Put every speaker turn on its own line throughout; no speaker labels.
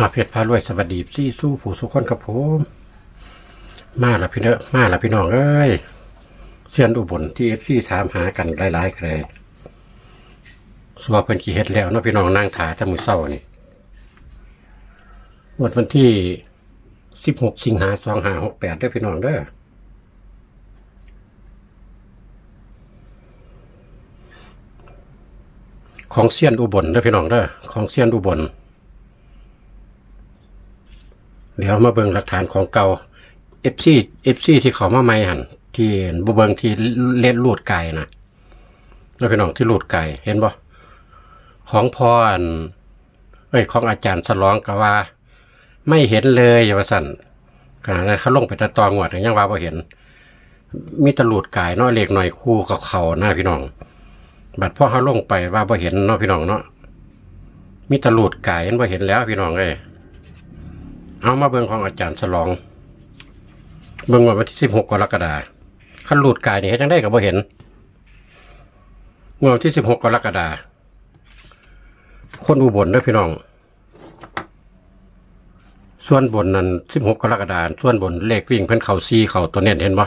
อาเพชรพารวยสวัสดีซี่สู้ผู้สุขคนกับผม มาละพี่เนอะมาละพี่น้องเอ้ยเสียนอุบลที่เอฟซีถามหากันหลายๆใครสัวเพิ่นกี่เฮ็ดแล้วเนาะพี่น้องนางถาถ้ามือเศร้านี่วันวันที่สิบหกสิงหาสองหาหกแปดเด้อพี่น้องเด้อของเซียนอุบลเด้อพี่น้องเด้อของเซียนอุบล เดี๋ยวมาเบิ่งหลักฐานของเก่า FC FC ที่เขามาใหม่หันที่บ่เบิ่งที่เล่นลูดไก่นะแล้วพี่น้องที่ลูดไก่เห็นบ่ของพออันเอ้ยของอาจารย์สลองก็ว่า ไม่เห็นเลยว่าสั่นขณะนั้นเขาลงไปตะตองวดยังว่าบ่เห็น มีตลูดไก่เนาะเล็กหน่อยคู่กับเขาหน้าพี่น้อง บัดพ่อเขาลงไปว่าบ่เห็นเนาะพี่น้องเนาะมีตลูดไก่เห็นบ่เห็นแล้วพี่น้องเอ้ย เอามาเบิ่งของอาจารย์ฉลอง เบิ่งวันที่สิบหกกรกฎาคมขั้นหลุดกายนี่เฮ็ดจังได้ก็บ่เห็นงวดวันที่สิบหกกรกฎาคมคนอุบลเด้อพี่น้อง ส่วนบนนั้นสิบหกกรกฎาคมส่วนบนเลขวิ่งเพิ่นเข่าซีเข่าตัวเน้นเห็นบ่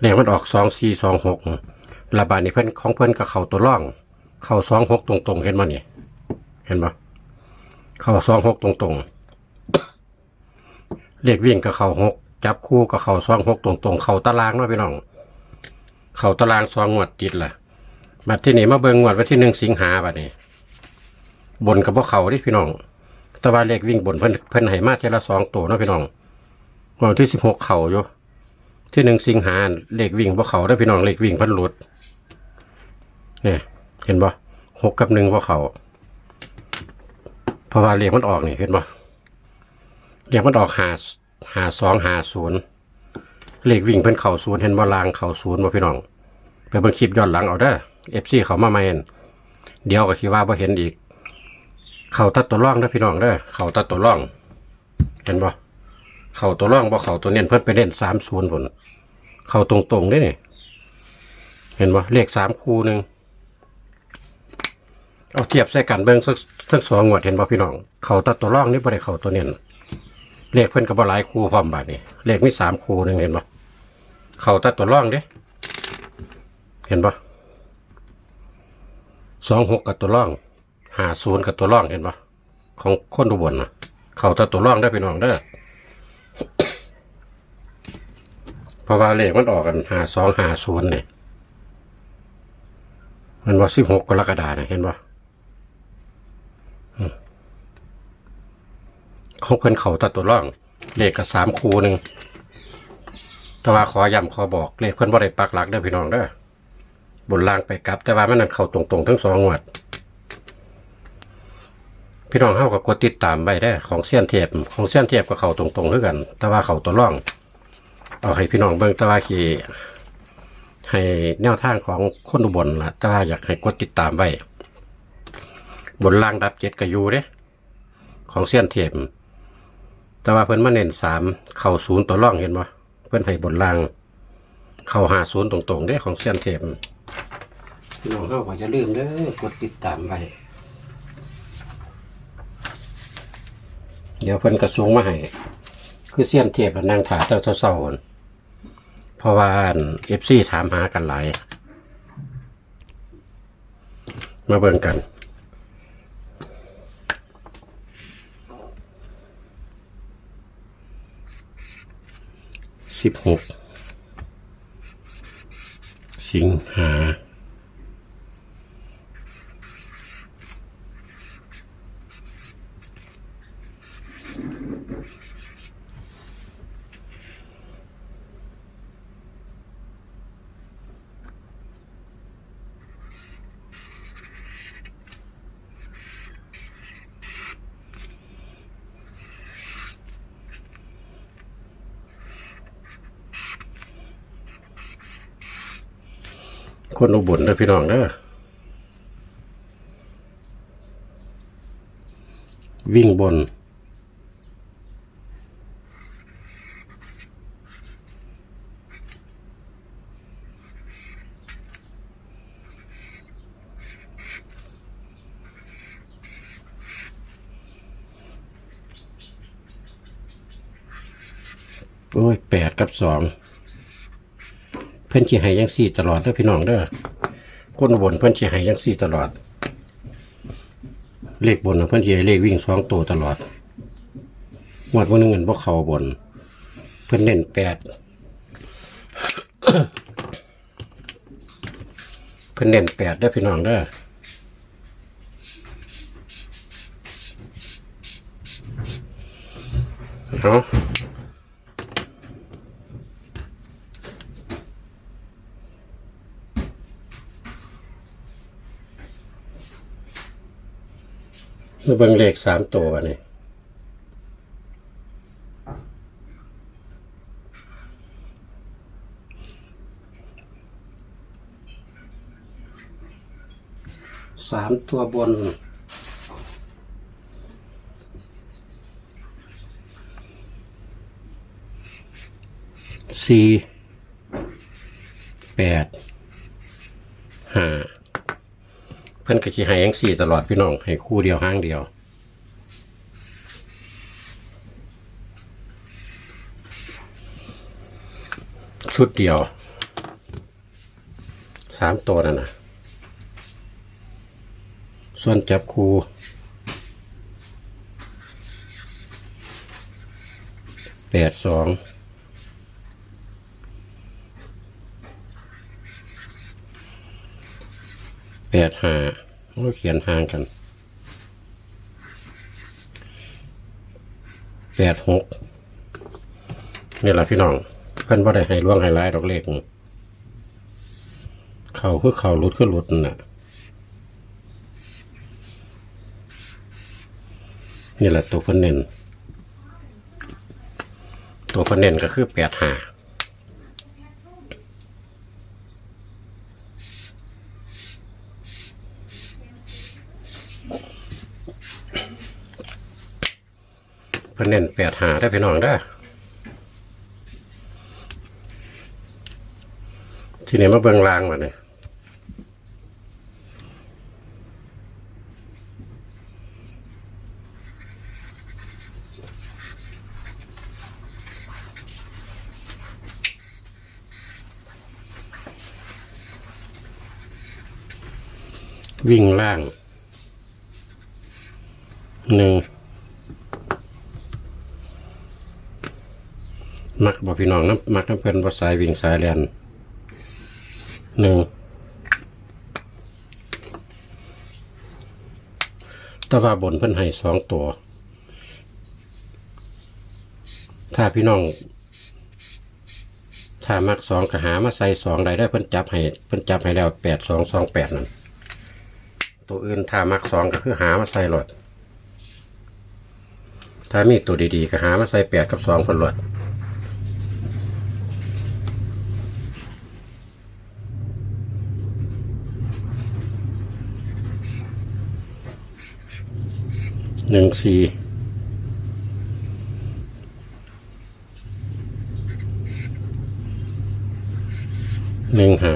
เลขมันออกสองสี่สองหกระบาดนี่เพิ่นของเพิ่นก็เข่าตัวร่อง เข่าสองหกตรงๆ เห็นบ่นี่เห็นบ่เข่าสองหกตรงๆ เรียกวิ่งกับเขาหกจับคู่กับเขาซองหกตรงๆ เขาตารางเนาะพี่น้อง เขาตารางซองงวดติดล่ะบัดที่นี่มาเบิ่งงวดวันที่หนึ่งสิงหาบัดนี้ บนกับพวกเขาดิพี่น้องต่ว่าเลขวิ่งบนเพิ่นเพิ่นให้มาเทละสองตัวเนาะพี่น้องวันที่สิบหกเขาอยู่ที่หนึ่งสิงหาเลขวิ่งพวกเขาได้พี่น้องเลขวิ่งเพิ่นหลุดเนี่ยเห็นบ่หกกับหนึ่งพวกเขาเพราะว่าเลขมันออกนี่เห็นบ่ เรียกมันออกหาหาสองหาศูนย์เลขวิ่งเพิ่นเข่าศูนย์เห็นบ่ลางเข่าศูนย์บ่พี่น้องไปเบิ่งคลิปย้อนหลังเอาเด้อเอฟซีเขามาใหม่นั่นเดี๋ยวก็คิดว่าบ่เห็นอีก เข่าตัดตัวร่องเด้พี่น้องเด้อเข่าตัดตัวร่อง เห็นบ่เข่าตัวร่องบ่เข่าตัวเน้นเพิ่นไปเล่นสามศูนย์ผลเข่าตรงๆได้เนี่ยเห็นบ่เลขสามคู่หนึ่งเอาเทียบใส่กันเบิ่งสักสักสองงวดเห็นบ่พี่น้อง เข่าตัดตัวร่องนี่บ่ได้เข่าตัวเน้น เลขเพิ่นก็บ่หลายคู่พร้อมบาดนี่เลขมีสามคู่หนึ่งเห็นบ่เขาตัดตัวร่องเด้เห็นบ่สองหกกับตัวร่องหาศูนย์กับตัวร่องเห็นบ่ของคนอุบลน่ะเขาตัดตัวร่องได้พี่น้องเด้อเพราะว่าเลขมันออกกันหาสองหาศูนย์เนี่ยมันว่าสิบหกกรกฎาคมเนี่ยเห็นบ่ ของเพิ่นเขาตัดตัวร่อง เลขกับสามคูหนึ่งแต่ว่าขอย้ำขอบอกเลขเพิ่นบ่ได้ปักหลักเด้อพี่น้องเด้อบนล่างไปกลับ แต่ว่ามันนั่นเข้าตรงๆ ทั้งสองงวด พี่น้องเฮาก็กดติดตามไว้ได้ของเสี้ยนเทียบของเสี้ยนเทียบก็เขาตรงๆคือกัน แต่ว่าเขาตัวร่อง เอาให้พี่น้องเบิ่งแต่ว่าขี่ให้แนวทางของคนอุบลล่ะแต่ว่าอยากให้กดติดตามไว้บนล่างดับเจ็ดก็อยู่เด้ของเสี้ยนเทียบ แต่ว่าเพิ่นมาเน้นสามเข่าศูนย์ตัวร่องเห็นบ่เพิ่นให้บนล่าง เข่าหาศูนย์ตรงๆเด้ของเสี้ยนเทมพี่น้องเฮาก็จะลืมเด้อกดติดตามไว้เดี๋ยวเพิ่นกระสูงมาให้คือเสี้ยนเทพและนางถาเจ้าเศร้าๆหั่นเพราะว่าเอฟซีถามหากันหลาย มาเบิ่งกัน สิบหกสิงหา คนอุบลเด้อพี่น้องเด้อวิ่งบน โอ้ยแปดกับสอง เพิ่นสิให้ยังสี่ตลอดเด้อพี่น้องเด้อคนบนเพิ่นสิให้ยังสี่ตลอด เลขบนน่ะเพิ่นสิให้เลขวิ่งสองตัวตลอดงวดวันนึงเงินบ่เข้าบน เพิ่นเน้นแปดเพิ่นเน้นแปดได้อพี่น้องเด้อเอา มาเบิ่งเลขสามตัวนนี้สามตัวบนสี่แปดห้าเพิ่นก็สิให้ยังสี่ตลอดพี่น้องให้คู่เดียวห้างเดียวชุดเดียวสามตัวนั่นนะส่วนจับคู่แปดสอง แปดห้าโอ้ยเขียนห่างกันแปดหกนี่แหละพี่น้อง เพิ่นว่าได้ให้ล่วงให้ร้ายดอกเลขนี่เขาคือเขาหลุดคือหลุดน่ะนี่แหละตัวเพิ่นเน้นตัวเพิ่นเน้นก็คือแปดห้า พิ่นเน้นแปดหาได้พี่น้องได้ทีนี้มาเบิ่งรางมาเนี่ยวิ่งล่างหนึ่ง มักบอกพี่น้องน้ำมักน้ำเพิ่นว่าสายวิ่งสายแลนหนึ่งแต่ว่าบนเพิ่นให้สองตัว ถ้าพี่น้อง ถ้ามักสองก็หามาใส่สองได้ได้เพิ่นจับให้เพิ่นจับให้แล้วแปดสองสองแปดนั่นตัวอื่นถ้ามักสองก็คือหามาใส่หลดถ้ามีตัวดีๆก็หามาใส่แปดกับสองคนหลด หนึ่งสี่หนึ่งหา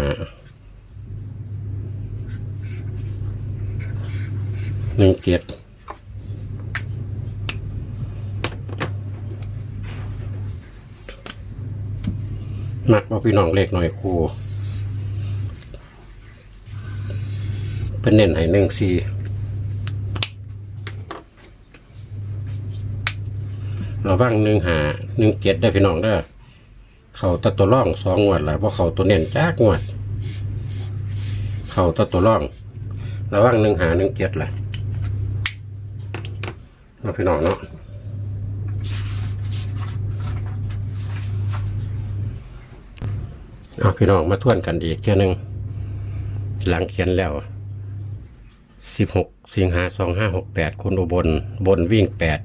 หนึ่งเจ็ดมักเอาพี่น้องเลขหน่อยครูเป็นเน้นให้หนึ่งสี่ ระวังหนึ่งหาหนึ่งเจ็ดได้พี่น้องเด้อเขาตัดตัวร่องสองงวดแหละเพราะเขาตัวเน้นจ้ากงวด เขาตัดตัวร่อง ระวังหนึ่งหาหนึ่งเจ็ดแหละเราพี่น้องเนาะเอาพี่น้องมาทวนกันอีกเท่านึงหลังเขียนแล้วสิบหกสิงหาสองห้าหกแปดคุณอุบล บนวิ่งแปด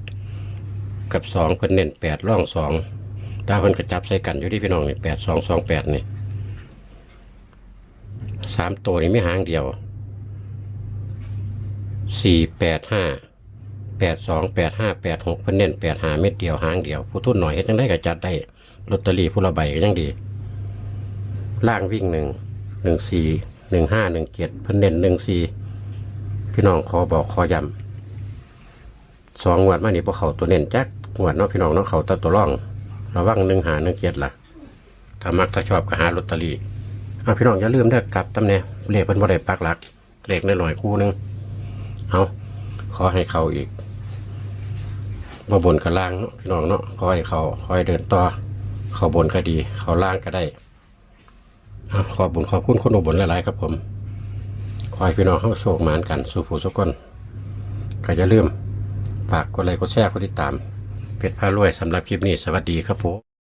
กับสองเพิ่นเน้นแปดร่องสองตาเพิ่นกระจับใส่กันอยู่ที่พี่น้องนี่แปดสองสองแปดนี่สามตัวนี่ไม่หางเดียวสี่แปดห้าแปดสองแปดห้าแปดหกเพิ่นเน้นแปดหาเม็ดเดียวหางเดียว ผู้ทุนหน่อยเฮ็ดจังได้ก็จัดได้ลอตเตอรี่ผู้ละใบก็ยังดี ล่างวิ่งหนึ่งหนึ่งสี่หนึ่งห้าหนึ่งเจ็ดเพิ่นเน้นหนึ่งสี่พี่น้องขอบอกขอย้ำสองงวดมานี่พวกเขาตัวเน้นจัก งวดเนาะพี่น้องเนาะเขาตัดตัวร่อง ระวังหนึ่งหาหนึ่งเจ็ดล่ะถ้ามักถ้าชอบก็หาลอตเตอรี่เอาพี่น้องอย่าลืมเด้กลับตำแหน่งเลขเป็นบ่ได้ปักหลักเลขน้อยคู่หนึงเอาขอให้เขาอีกมาบนกับล่างเนาะพี่น้องเนาะขอให้เขาขอให้เดินต่อเขาบนก็ดี เขาล่างก็ได้เอาขอบุญขอบคุณคนอุบลหลายๆครับผมขอให้พี่น้องเข้าโชคหมานกันสู่ผู้สุกคนก็อย่าลืมฝากกดไลค์กดแชร์กดติดตาม เพจพารวยสำหรับคลิปนี้สวัสดีครับผม